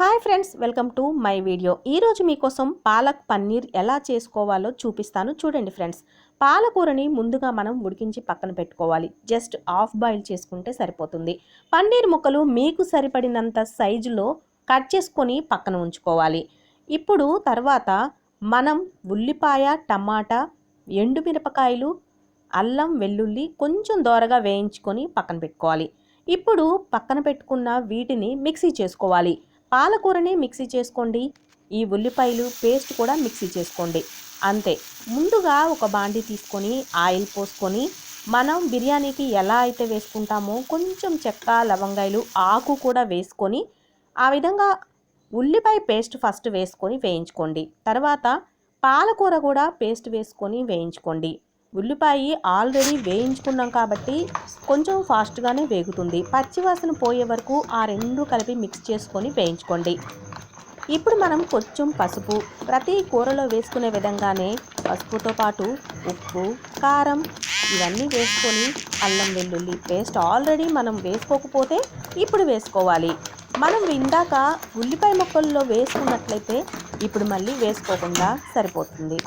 Hi friends welcome to my video. ఈరోజు మీకోసం పాలక్ పన్నీర్ ఎలా చేసుకోవాలో చూపిస్తాను. చూడండి ఫ్రెండ్స్ పాలకూరని ముందుగా మనం ఉడికించి పక్కన పెట్టుకోవాలి. జస్ట్ హాఫ్ బాయిల్ చేసుకుంటే సరిపోతుంది. పన్నీర్ ముక్కలు మీకు సరిపడినంత సైజులో కట్ చేసుకొని పక్కన ఉంచుకోవాలి. ఇప్పుడు తర్వాత మనం ఉల్లిపాయ టమాటా ఎండుమిరపకాయలు అల్లం వెల్లుల్లి కొంచెం దోరగా వేయించుకొని పక్కన పెట్టుకోవాలి. ఇప్పుడు పక్కన పెట్టుకున్న వీటిని మిక్సీ చేసుకోవాలి. పాలకూరని మిక్సీ చేసుకోండి. ఈ ఉల్లిపాయలు పేస్ట్ కూడా మిక్సీ చేసుకోండి. అంతే. ముందుగా ఒక బాండి తీసుకొని ఆయిల్ పోసుకొని మనం బిర్యానీకి ఎలా అయితే వేసుకుంటామో కొంచెం చెక్క లవంగాయలు ఆకు కూడా వేసుకొని ఆ విధంగా ఉల్లిపాయ పేస్ట్ ఫస్ట్ వేసుకొని వేయించుకోండి. తర్వాత పాలకూర కూడా పేస్ట్ వేసుకొని వేయించుకోండి. ఉల్లిపాయ ఆల్రెడీ వేయించుకున్నాం కాబట్టి కొంచెం ఫాస్ట్గానే వేగుతుంది. పచ్చివాసన పోయే వరకు ఆ రెండు కలిపి మిక్స్ చేసుకొని వేయించుకోండి. ఇప్పుడు మనం కొంచెం పసుపు ప్రతి కూరలో వేసుకునే విధంగానే పసుపుతో పాటు ఉప్పు కారం ఇవన్నీ వేసుకొని అల్లం వెల్లుల్లి పేస్ట్ ఆల్రెడీ మనం వేసుకోకపోతే ఇప్పుడు వేసుకోవాలి. మనం ఇందాక ఉల్లిపాయ ముక్కల్లో వేసుకున్నట్లయితే ఇప్పుడు మళ్ళీ వేసుకోకుండా సరిపోతుంది.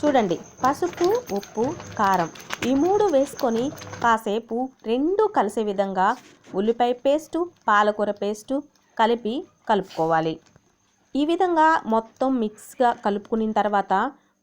చూడండి. పసుపు ఉప్పు కారం. ఈ మూడు వేసుకొని కాసేపు రెండు కలిసే విధంగా ఉల్లిపాయ పేస్టు పాలకూర పేస్టు కలిపి కలుపుకోవాలి. ఈ విధంగా మొత్తం మిక్స్గా కలుపుకున్న తర్వాత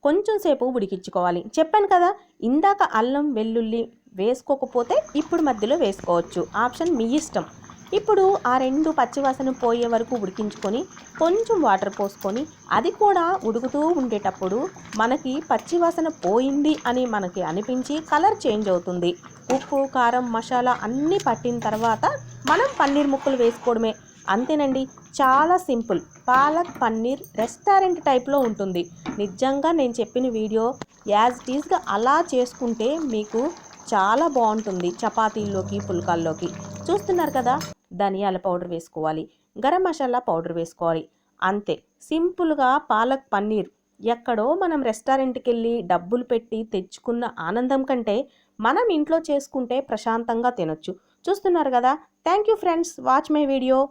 కొంచెం సేపు ఉడికించుకోవాలి. చెప్పాను కదా ఇందాక అల్లం వెల్లుల్లి వేసుకోకపోతే ఇప్పుడు మధ్యలో వేసుకోవచ్చు. ఆప్షన్ మీ ఇష్టం. ఇప్పుడు ఆ రెండు పచ్చివాసన పోయే వరకు ఉడికించుకొని కొంచెం వాటర్ పోసుకొని అది కూడా ఉడుకుతూ ఉండేటప్పుడు మనకి పచ్చివాసన పోయింది అని మనకి అనిపించి కలర్ చేంజ్ అవుతుంది. ఉప్పు కారం మసాలా అన్నీ పట్టిన తర్వాత మనం పన్నీర్ ముక్కలు వేసుకోవడమే. అంతేనండి చాలా సింపుల్. పాలక్ పన్నీర్ రెస్టారెంట్ టైప్లో ఉంటుంది. నిజంగా నేను చెప్పిన వీడియో యాజ్ ఇట్ ఈస్గా అలా చేసుకుంటే మీకు చాలా బాగుంటుంది చపాతీల్లోకి పుల్కాల్లోకి. చూస్తున్నారు కదా? ధనియాల పౌడర్ వేసుకోవాలి. గరం మసాలా పౌడర్ వేసుకోవాలి. అంతే. సింపుల్గా పాలక్ పన్నీర్. ఎక్కడో మనం రెస్టారెంట్కి వెళ్ళి డబ్బులు పెట్టి తెచ్చుకున్న ఆనందం కంటే మనం ఇంట్లో చేసుకుంటే ప్రశాంతంగా తినొచ్చు. చూస్తున్నారు కదా? Thank you friends. Watch my video.